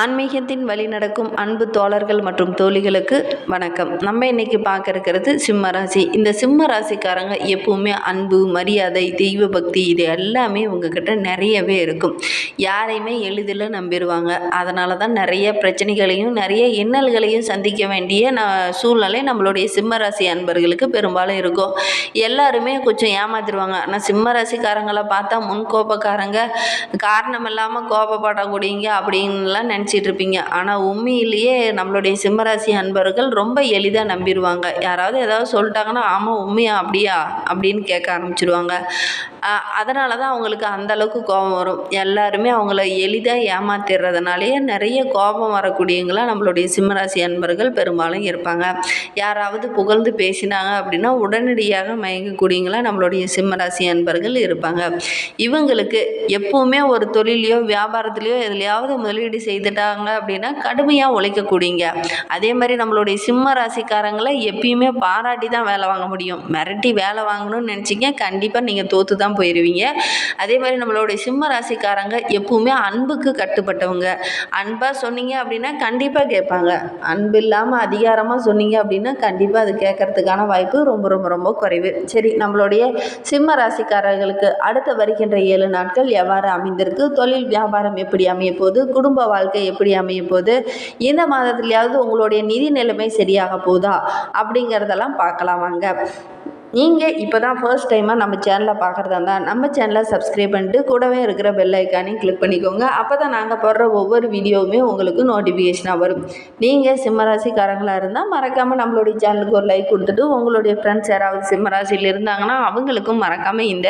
ஆன்மீகத்தின் வழி நடக்கும் அன்பு தோழர்கள் மற்றும் தோழிகளுக்கு வணக்கம். நம்ம இன்னைக்கு பார்க்க இருக்கிறது சிம்ம ராசி. இந்த சிம்ம ராசிக்காரங்க எப்பவுமே அன்பு மரியாதை தெய்வ பக்தி இது எல்லாமே உங்ககிட்ட நிறையவே இருக்கும். யாரையுமே எளிதில் நம்பிடுவாங்க அதனால தான் நிறைய பிரச்சனைகளையும் நிறைய இன்னல்களையும் சந்திக்க வேண்டிய ந சூழ்நிலை நம்மளுடைய சிம்ம ராசி அன்பர்களுக்கு பெரும்பாலும் இருக்கும். எல்லாருமே கொஞ்சம் ஏமாத்திடுவாங்க ஆனால் சிம்ம ராசிக்காரங்களை பார்த்தா முன் கோபக்காரங்க காரணம் இல்லாமல் கோபப்படக்கூடியங்க அப்படின்லாம் நினச்சிட்டு இருப்பீங்க ஆனால் உண்மையிலேயே நம்மளுடைய சிம்மராசி அன்பர்கள் ரொம்ப எளிதாக நம்பிடுவாங்க யாராவது ஏதாவது சொல்லிட்டாங்கன்னா ஆமாம் உண்மையா? அப்படியா? அப்படின்னு கேட்க ஆரம்பிச்சிடுவாங்க அதனால தான் அவங்களுக்கு அந்த அளவுக்கு கோபம் வரும். எல்லாருமே அவங்கள எளிதாக ஏமாத்திடுறதுனாலேயே நிறைய கோபம் வரக்கூடியவங்களா நம்மளுடைய சிம்மராசி அன்பர்கள் பெரும்பாலும் இருப்பாங்க. யாராவது புகழ்ந்து பேசினாங்க அப்படின்னா உடனடியாக மயங்கக்கூடியவங்களாம் நம்மளுடைய சிம்மராசி அன்பர்கள் இருப்பாங்க. இவங்களுக்கு எப்போவுமே ஒரு தொழிலையோ வியாபாரத்துலேயோ எதுலையாவது முதலீடு செய்துட்டாங்க அப்படின்னா கடுமையாக உழைக்கக்கூடியங்க அதே மாதிரி நம்மளுடைய சிம்ம ராசிக்காரங்களை எப்பயுமே பாராட்டி தான் வேலை வாங்க முடியும். மிரட்டி வேலை வாங்கணும்னு நினச்சிங்க கண்டிப்பாக நீங்கள் தோற்று தான் போயிடுவீங்க அதே மாதிரி நம்மளுடைய சிம்ம ராசிக்காரங்க எப்பவுமே அன்புக்கு கட்டுப்பட்டவங்க. அன்பாக சொன்னீங்க அப்படின்னா கண்டிப்பாக கேட்பாங்க. அன்பு இல்லாமல் அதிகாரமாக சொன்னீங்க அப்படின்னா கண்டிப்பாக அது கேட்கறதுக்கான வாய்ப்பு ரொம்ப ரொம்ப ரொம்ப குறைவு. சரி நம்மளுடைய சிம்ம ராசிக்காரர்களுக்கு அடுத்த வருகின்ற ஏழு நாட்கள் எவ்வாறு அமைந்திருக்கு? தொழில் வியாபாரம் எப்படி அமைய போகுது? குடும்ப வாழ்க்கை எப்படி அமைய போகுது? இந்த மாதத்துலையாவது உங்களுடைய நிதி நிலைமை சரியாக போகுதா அப்படிங்கிறதெல்லாம் பார்க்கலாம் வாங்க. நீங்கள் இப்போ தான் ஃபர்ஸ்ட் டைமாக நம்ம சேனலை பார்க்குறதா இருந்தால் நம்ம சேனலை சப்ஸ்கிரைப் பண்ணிட்டு கூடவே இருக்கிற பெல் ஐக்கானையும் கிளிக் பண்ணிக்கோங்க. அப்போ தான் நாங்கள் போடுற ஒவ்வொரு வீடியோவுமே உங்களுக்கு நோட்டிஃபிகேஷனாக வரும். நீங்கள் சிம்மராசிக்காரங்களாக இருந்தால் மறக்காமல் நம்மளுடைய சேனலுக்கு ஒரு லைக் கொடுத்துட்டு உங்களுடைய ஃப்ரெண்ட்ஸ் யாராவது சிம்மராசியில் இருந்தாங்கன்னா அவங்களுக்கும் மறக்காமல் இந்த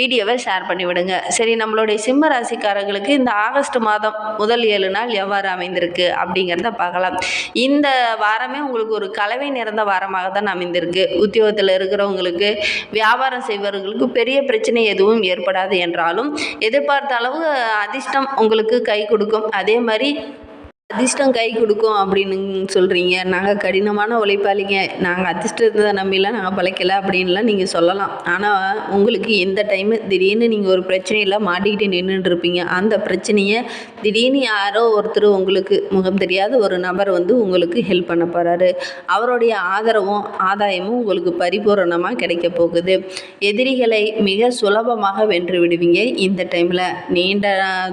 வீடியோவை ஷேர் பண்ணி விடுங்க. சரி நம்மளுடைய சிம்மராசிக்காரங்களுக்கு இந்த ஆகஸ்ட் மாதம் முதல் ஏழு நாள் எவ்வாறு அமைந்திருக்கு அப்படிங்கிறத பார்க்கலாம். இந்த வாரமே உங்களுக்கு ஒரு கலவை நிறைந்த வாரமாக தான் அமைந்திருக்கு. உத்தியோகத்தில் செய்பவங்களுக்கு வியாபாரம் செய்பவர்களுக்கு பெரிய பிரச்சனை எதுவும் ஏற்படாது என்றாலும் எதிர்பார்த்த அளவு அதிர்ஷ்டம் உங்களுக்கு கை கொடுக்கும். அதே மாதிரி அதிர்ஷ்டம் கை கொடுக்கும் அப்படின்னு சொல்கிறீங்க நாங்கள் கடினமான உழைப்பாளிங்க. நாங்கள் அதிர்ஷ்டத்தை நம்பிலாம் நாங்கள் பழைக்கல அப்படின்லாம் நீங்கள் சொல்லலாம். ஆனால் உங்களுக்கு எந்த டைமு திடீர்னு நீங்கள் ஒரு பிரச்சனையில் மாட்டிக்கிட்டு நின்றுட்டு இருப்பீங்க அந்த பிரச்சனையை திடீர்னு யாரோ ஒருத்தர் உங்களுக்கு முகம் தெரியாத ஒரு நபர் வந்து உங்களுக்கு ஹெல்ப் பண்ண போகிறாரு அவருடைய ஆதரவும் ஆதாயமும் உங்களுக்கு பரிபூரணமாக கிடைக்க போகுது. எதிரிகளை மிக சுலபமாக வென்று விடுவீங்க இந்த டைமில் நீண்ட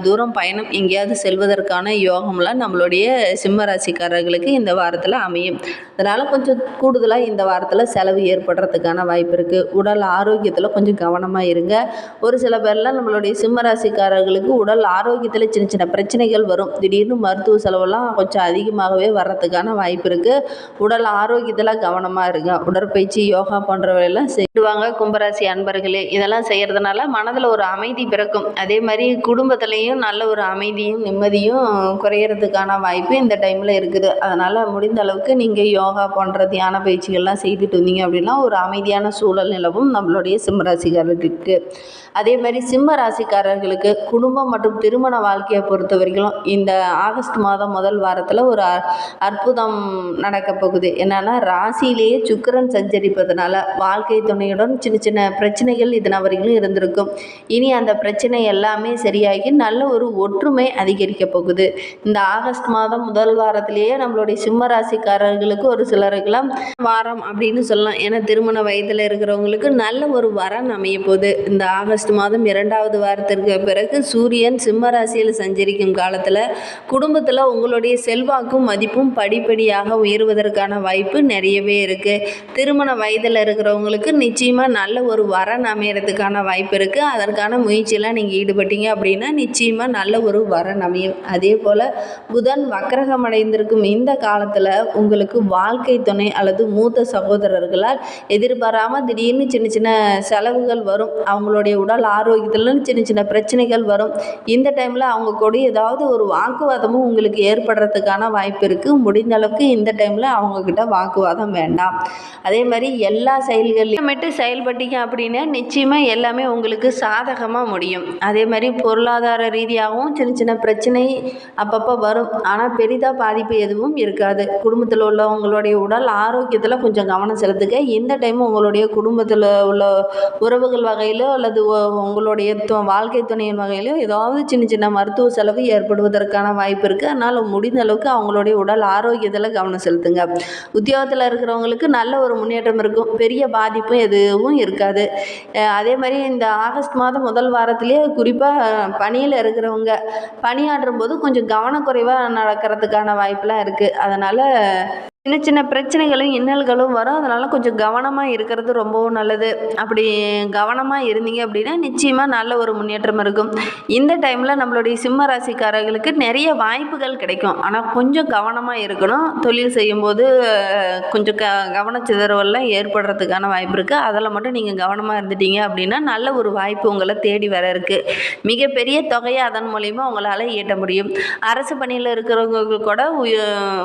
தூரம் பயணம் எங்கேயாவது செல்வதற்கான யோகம்லாம் நம்மளோட நம்மளுடைய சிம்ம ராசிக்காரர்களுக்கு இந்த வாரத்தில் அமையும். அதனால் கொஞ்சம் கூடுதலாக இந்த வாரத்தில் செலவு ஏற்படுறதுக்கான வாய்ப்பு இருக்குது உடல் ஆரோக்கியத்தில் கொஞ்சம் கவனமாக இருங்க. ஒரு சில பேர்லாம் நம்மளுடைய சிம்ம ராசிக்காரர்களுக்கு உடல் ஆரோக்கியத்தில் சின்ன சின்ன பிரச்சனைகள் வரும். திடீர்னு மருத்துவ செலவெல்லாம் கொஞ்சம் அதிகமாகவே வர்றதுக்கான வாய்ப்பு இருக்குது உடல் ஆரோக்கியத்தில் கவனமாக இருங்க. உடற்பயிற்சி யோகா போன்றவையெல்லாம் செய்வாங்க. கும்பராசி அன்பர்களே இதெல்லாம் செய்கிறதுனால மனதில் ஒரு அமைதி பிறக்கும். அதே மாதிரி குடும்பத்துலேயும் நல்ல ஒரு அமைதியும் நிம்மதியும் குறையிறதுக்கான வாய்ப்பு இந்த டைமில் இருக்குது. அதனால் முடிந்த அளவுக்கு நீங்கள் யோகா போன்ற தியான பயிற்சிகள்லாம் செய்துட்டு வந்தீங்க அப்படின்னா ஒரு அமைதியான சூழல் நிலவும் நம்மளுடைய சிம்ம ராசிக்காரர்களுக்கு அதே மாதிரி சிம்ம ராசிக்காரர்களுக்கு குடும்பம் மற்றும் திருமண வாழ்க்கையை பொறுத்த வரைக்கும் இந்த ஆகஸ்ட் மாதம் முதல் வாரத்தில் ஒரு அற்புதம் நடக்க போகுது. என்னென்னா ராசியிலேயே சுக்கரன் சஞ்சரிப்பதனால வாழ்க்கை துணையுடன் சின்ன சின்ன பிரச்சனைகள் இதன வரைக்கும் இருந்திருக்கும். இனி அந்த பிரச்சனை எல்லாமே சரியாகி நல்ல ஒரு ஒற்றுமை அதிகரிக்க போகுது. இந்த ஆகஸ்ட் மாதம் முதல் வாரத்திலேயே நம்மளுடைய சிம்ம ராசிக்காரர்களுக்கு ஒரு சிலருக்கெல்லாம் வாரம் அப்படின்னு சொல்லலாம். ஏன்னா திருமண வயதில் இருக்கிறவங்களுக்கு நல்ல ஒரு வரன் அமைய போகுது. இந்த ஆகஸ்ட் மாதம் இரண்டாவது வாரத்திற்கு பிறகு சூரியன் சிம்ம ராசியில் சஞ்சரிக்கும் காலத்தில் குடும்பத்தில் உங்களுடைய செல்வாக்கும் மதிப்பும் படிப்படியாக உயர்வதற்கான வாய்ப்பு நிறையவே இருக்குது திருமண வயதில் இருக்கிறவங்களுக்கு நிச்சயமாக நல்ல ஒரு வரன் அமையறதுக்கான வாய்ப்பு இருக்குது அதற்கான முயற்சியெல்லாம் நீங்கள் ஈடுபட்டீங்க அப்படின்னா நிச்சயமாக நல்ல ஒரு வரன் அமையும். அதே போல் புதன் வக்கரகம் அடைந்திருக்கும் இந்த காலத்தில் உங்களுக்கு வாழ்க்கை துணை அல்லது மூத்த சகோதரர்களால் எதிர்பாராமல் திடீர்னு சின்ன சின்ன செலவுகள் வரும். அவங்களுடைய உடல் ஆரோக்கியத்தில் சின்ன சின்ன பிரச்சனைகள் வரும். இந்த டைமில் அவங்க கூட ஏதாவது ஒரு வாக்குவாதமும் உங்களுக்கு ஏற்படுறதுக்கான வாய்ப்பு இருக்குது முடிந்த அளவுக்கு இந்த டைமில் அவங்கக்கிட்ட வாக்குவாதம் வேண்டாம். அதே மாதிரி எல்லா செயல்களையும் மட்டும் செயல்பட்டீங்க அப்படின்னா நிச்சயமாக எல்லாமே உங்களுக்கு சாதகமாக முடியும். அதே மாதிரி பொருளாதார ரீதியாகவும் சின்ன சின்ன பிரச்சனை அப்பப்போ வரும். ஆனால் பெரிதாக பாதிப்பு எதுவும் இருக்காது. குடும்பத்தில் உள்ளவங்களுடைய உடல் ஆரோக்கியத்தில் கொஞ்சம் கவனம் செலுத்துங்க. இந்த டைம் உங்களுடைய குடும்பத்தில் உள்ள உறவுகள் வகையிலோ அல்லது உங்களுடைய து- வாழ்க்கை துணையின் வகையிலோ ஏதாவது சின்ன சின்ன மருத்துவ செலவு ஏற்படுவதற்கான வாய்ப்பு இருக்குது அதனால் முடிந்த அளவுக்கு அவங்களுடைய உடல் ஆரோக்கியத்தில் கவனம் செலுத்துங்க. உத்தியோகத்தில் இருக்கிறவங்களுக்கு நல்ல ஒரு முன்னேற்றம் இருக்கும். பெரிய பாதிப்பும் எதுவும் இருக்காது. அதே மாதிரி இந்த ஆகஸ்ட் மாதம் முதல் வாரத்திலேயே குறிப்பாக பணியில் இருக்கிறவங்க பணியாற்றும் போது கொஞ்சம் கவனக்குறைவாக நடக்கிறதுக்கான வாய்ப்பெலாம் இருக்குது அதனால் சின்ன சின்ன பிரச்சனைகளும் இன்னல்களும் வரும். அதனால் கொஞ்சம் கவனமாக இருக்கிறது ரொம்பவும் நல்லது. அப்படி கவனமாக இருந்தீங்க அப்படின்னா நிச்சயமாக நல்ல ஒரு முன்னேற்றம் இருக்கும். இந்த டைமில் நம்மளுடைய சிம்ம ராசிக்காரர்களுக்கு நிறைய வாய்ப்புகள் கிடைக்கும். ஆனால் கொஞ்சம் கவனமாக இருக்கணும். தொழில் செய்யும்போது கொஞ்சம் க கவனச்சிதறவெல்லாம் ஏற்படுறதுக்கான வாய்ப்பு இருக்குது அதில் மட்டும் நீங்கள் கவனமாக இருந்துட்டீங்க அப்படின்னா நல்ல ஒரு வாய்ப்பு உங்களை தேடி வர இருக்குது மிகப்பெரிய தொகையை அதன் மூலிமா உங்களால் ஈட்ட முடியும். அரசு பணியில் இருக்கிறவங்க கூட உய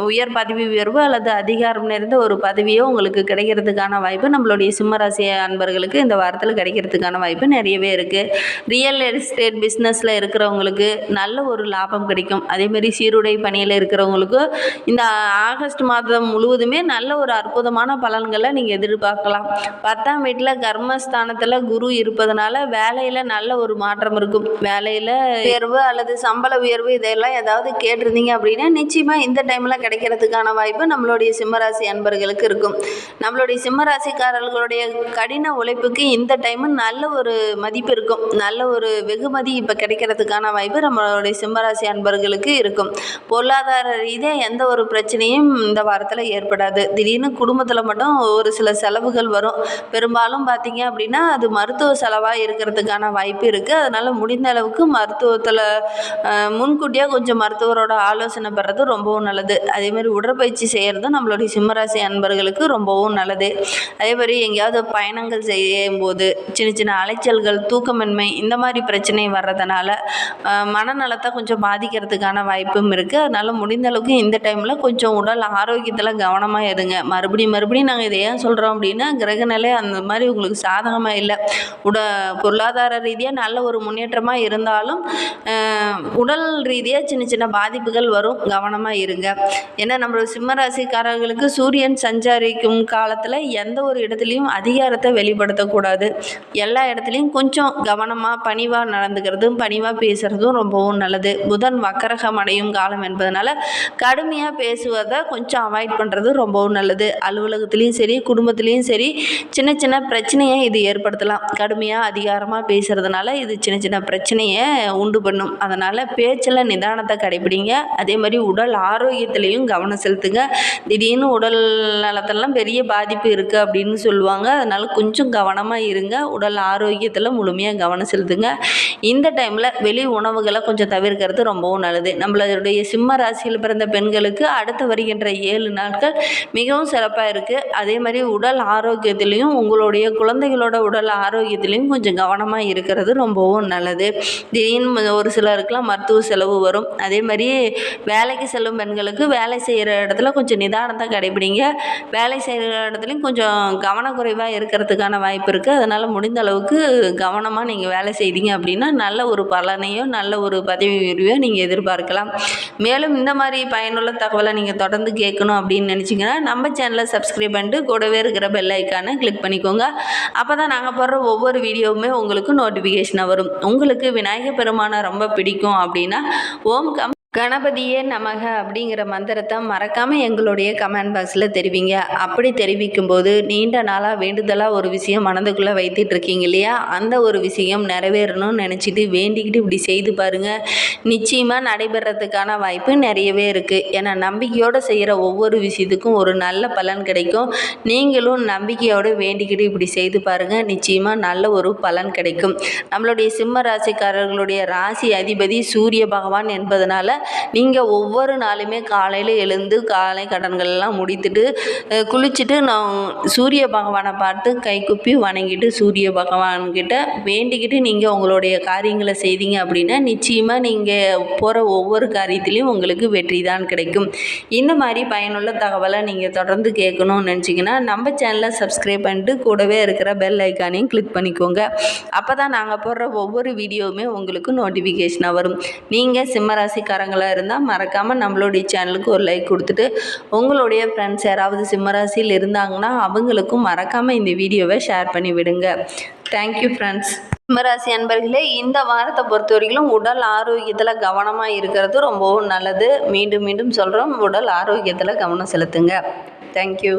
உயர் பதவி உயர்வு அல்லது அதிகாரம் நிறைந்த ஒரு பதவியோ உங்களுக்கு கிடைக்கிறதுக்கான வாய்ப்பு நம்மளுடைய சிம்மராசி அன்பர்களுக்கு இந்த வாரத்தில் கிடைக்கிறதுக்கான வாய்ப்பு நிறையவே இருக்குது ரியல் எஸ்டேட் பிஸ்னஸில் இருக்கிறவங்களுக்கு நல்ல ஒரு லாபம் கிடைக்கும். அதேமாரி சீருடை பணியில் இருக்கிறவங்களுக்கு இந்த ஆகஸ்ட் மாதம் முழுவதுமே நல்ல ஒரு அற்புதமான பலன்களை நீங்கள் எதிர்பார்க்கலாம். பத்தாம் வீட்டில் கர்மஸ்தானத்தில் குரு இருப்பதனால வேலையில் நல்ல ஒரு மாற்றம் இருக்கும். வேலையில் உயர்வு அல்லது சம்பள உயர்வு இதெல்லாம் ஏதாவது கேட்டிருந்தீங்க அப்படின்னா நிச்சயமாக இந்த டைமில் கிடைக்கிறதுக்கான வாய்ப்பு நம்மளோட நம்மளுடைய சிம்மராசி அன்பர்களுக்கு இருக்கும். நம்மளுடைய சிம்மராசிக்காரர்களுடைய கடின உழைப்புக்கு இந்த டைமு நல்ல ஒரு மதிப்பு இருக்கும். நல்ல ஒரு வெகுமதி இப்போ கிடைக்கிறதுக்கான வாய்ப்பு நம்மளுடைய சிம்மராசி அன்பர்களுக்கு இருக்கும். பொருளாதார ரீதியாக எந்த ஒரு பிரச்சனையும் இந்த வாரத்தில் ஏற்படாது. திடீர்னு குடும்பத்தில் மட்டும் ஒரு சில செலவுகள் வரும். பெரும்பாலும் பார்த்தீங்க அப்படின்னா அது மருத்துவ செலவாக இருக்கிறதுக்கான வாய்ப்பு இருக்குது அதனால் முடிந்த அளவுக்கு மருத்துவத்தில் முன்கூட்டியாக கொஞ்சம் மருத்துவரோட ஆலோசனை பெறது ரொம்பவும் நல்லது. அதேமாதிரி உடற்பயிற்சி செய்கிறது செய்கிறதும் நம்மளுடைய சிம்மராசி அன்பர்களுக்கு ரொம்பவும் நல்லது. அதே மாதிரி எங்கேயாவது பயணங்கள் செய்யும் போது சின்ன சின்ன அலைச்சல்கள் தூக்கமின்மை இந்த மாதிரி பிரச்சனை வர்றதுனால மனநலத்தை கொஞ்சம் பாதிக்கிறதுக்கான வாய்ப்பும் இருக்குது அதனால் முடிந்த அளவுக்கு இந்த டைமில் கொஞ்சம் உடல் ஆரோக்கியத்தில் கவனமாக இருங்க. மறுபடியும் மறுபடியும் நாங்கள் இதை ஏன் சொல்கிறோம் அப்படின்னா கிரகநிலை அந்த மாதிரி உங்களுக்கு சாதகமாக இல்லை. உட பொருளாதார ரீதியாக நல்ல ஒரு முன்னேற்றமாக இருந்தாலும் உடல் ரீதியாக சின்ன சின்ன பாதிப்புகள் வரும். கவனமாக இருங்க. ஏன்னா நம்மளோட சிம்மராசிக்காரர்களுக்கு சூரியன் சஞ்சாரிக்கும் காலத்தில் எந்த ஒரு இடத்துலையும் அதிகாரத்தை வெளிப்படுத்தக்கூடாது. எல்லா இடத்துலையும் கொஞ்சம் கவனமாக பணிவாக நடந்துக்கிறதும் பணிவாக பேசுகிறதும் ரொம்பவும் நல்லது. புதன் வக்கரகம் அடையும் காலம் என்பதனால கடுமையாக பேசுவதை கொஞ்சம் அவாய்ட் பண்ணுறது ரொம்பவும் நல்லது. அலுவலகத்துலேயும் சரி குடும்பத்துலேயும் சரி சின்ன சின்ன பிரச்சனையை இது ஏற்படுத்தலாம். கடுமையாக அதிகாரமாக பேசுகிறதுனால இது சின்ன சின்ன பிரச்சனையை உண்டு பண்ணும். அதனால் பேச்சில் நிதானத்தை கடைபிடிங்க. அதே மாதிரி உடல் ஆரோக்கியத்திலையும் கவனம் செலுத்துங்க. திடீர்னு உடல் நலத்தெல்லாம் பெரிய பாதிப்பு இருக்குது அப்படின்னு சொல்லுவாங்க. அதனால் கொஞ்சம் கவனமாக இருங்க. உடல் ஆரோக்கியத்தில் முழுமையாக கவனம் செலுத்துங்க. இந்த டைமில் வெளி உணவுகளை கொஞ்சம் தவிர்க்கிறது ரொம்பவும் நல்லது. நம்மளுடைய சிம்ம ராசியில் பிறந்த பெண்களுக்கு அடுத்து வருகின்ற ஏழு நாட்கள் மிகவும் சிறப்பாக இருக்குது அதே மாதிரி உடல் ஆரோக்கியத்திலையும் உங்களுடைய குழந்தைகளோட உடல் ஆரோக்கியத்திலையும் கொஞ்சம் கவனமாக இருக்கிறது ரொம்பவும் நல்லது. திடீர்னு ஒரு சிலருக்குலாம் மருத்துவ செலவு வரும். அதே மாதிரி வேலைக்கு செல்லும் பெண்களுக்கு வேலை செய்கிற இடத்துல கொஞ்சம் நிதானத்தை கடைபிடிங்க. வேலை செய்கிற இடத்துலையும் கொஞ்சம் கவனக்குறைவாக இருக்கிறதுக்கான வாய்ப்பு இருக்குது அதனால் முடிந்த அளவுக்கு கவனமாக நீங்கள் வேலை செய்தீங்க அப்படின்னா நல்ல ஒரு பலனையோ நல்ல ஒரு பதவி உயர்வையோ நீங்கள் எதிர்பார்க்கலாம். மேலும் இந்த மாதிரி பயனுள்ள தகவலை நீங்கள் தொடர்ந்து கேட்கணும் அப்படின்னு நினச்சிங்கன்னா நம்ம சேனலை சப்ஸ்கிரைப் பண்ணிட்டு கூடவே இருக்கிற பெல் ஐக்கானை கிளிக் பண்ணிக்கோங்க. அப்போ தான் நாங்கள் போடுற ஒவ்வொரு வீடியோவுமே உங்களுக்கு நோட்டிஃபிகேஷனாக வரும். உங்களுக்கு விநாயகர் பெருமானை ரொம்ப பிடிக்கும் அப்படின்னா ஓம் கம் கணபதியே நமக அப்படிங்கிற மந்திரத்தை மறக்காமல் எங்களுடைய கமெண்ட் பாக்ஸில் தெரிவிங்க. அப்படி தெரிவிக்கும் போது நீண்ட நாளாக வேண்டுதலாக ஒரு விஷயம் மனதுக்குள்ளே வைத்துட்டு இருக்கீங்க இல்லையா? அந்த ஒரு விஷயம் நிறைவேறணும்னு நினச்சிட்டு வேண்டிக்கிட்டு இப்படி செய்து பாருங்கள் நிச்சயமாக நடைபெறத்துக்கான வாய்ப்பு நிறையவே இருக்குது ஏன்னா நம்பிக்கையோடு செய்கிற ஒவ்வொரு விஷயத்துக்கும் ஒரு நல்ல பலன் கிடைக்கும். நீங்களும் நம்பிக்கையோடு வேண்டிக்கிட்டு இப்படி செய்து பாருங்கள் நிச்சயமாக நல்ல ஒரு பலன் கிடைக்கும். நம்மளுடைய சிம்ம ராசிக்காரர்களுடைய ராசி அதிபதி சூரிய பகவான் என்பதனால நீங்கள் ஒவ்வொரு நாளுமே காலையில் எழுந்து காலை கடன்கள்லாம் முடித்துட்டு குளிச்சுட்டு நான் சூரிய பகவானை பார்த்து கைக்குப்பி வணங்கிட்டு சூரிய பகவான்கிட்ட வேண்டிக்கிட்டு நீங்கள் உங்களுடைய காரியங்களை செய்தீங்க அப்படின்னா நிச்சயமாக நீங்கள் போகிற ஒவ்வொரு காரியத்திலையும் உங்களுக்கு வெற்றி தான் கிடைக்கும். இந்த மாதிரி பயனுள்ள தகவலை நீங்கள் தொடர்ந்து கேட்கணும்னு நினச்சிங்கன்னா நம்ம சேனலை சப்ஸ்கிரைப் பண்ணிட்டு கூடவே இருக்கிற பெல் ஐக்கானையும் கிளிக் பண்ணிக்கோங்க. அப்போ தான் நாங்கள் போடுற ஒவ்வொரு வீடியோவுமே உங்களுக்கு நோட்டிஃபிகேஷனாக வரும். நீங்கள் சிம்மராசிக்காரங்க சிம்மராசிக்காரங்களாக இருந்தால் மறக்காமல் நம்மளுடைய சேனலுக்கு ஒரு லைக் கொடுத்துட்டு உங்களுடைய ஃப்ரெண்ட்ஸ் யாராவது சிம்மராசியில் இருந்தாங்கன்னா அவங்களுக்கும் மறக்காமல் இந்த வீடியோவை ஷேர் பண்ணி விடுங்க. தேங்க்யூ ஃப்ரெண்ட்ஸ் சிம்மராசி அன்பர்களே இந்த வாரத்தை பொறுத்த வரைக்கும் உடல் ஆரோக்கியத்தில் கவனமாக இருக்கிறது ரொம்பவும் நல்லது. மீண்டும் மீண்டும் சொல்கிறோம் உடல் ஆரோக்கியத்தில் கவனம் செலுத்துங்க. தேங்க்யூ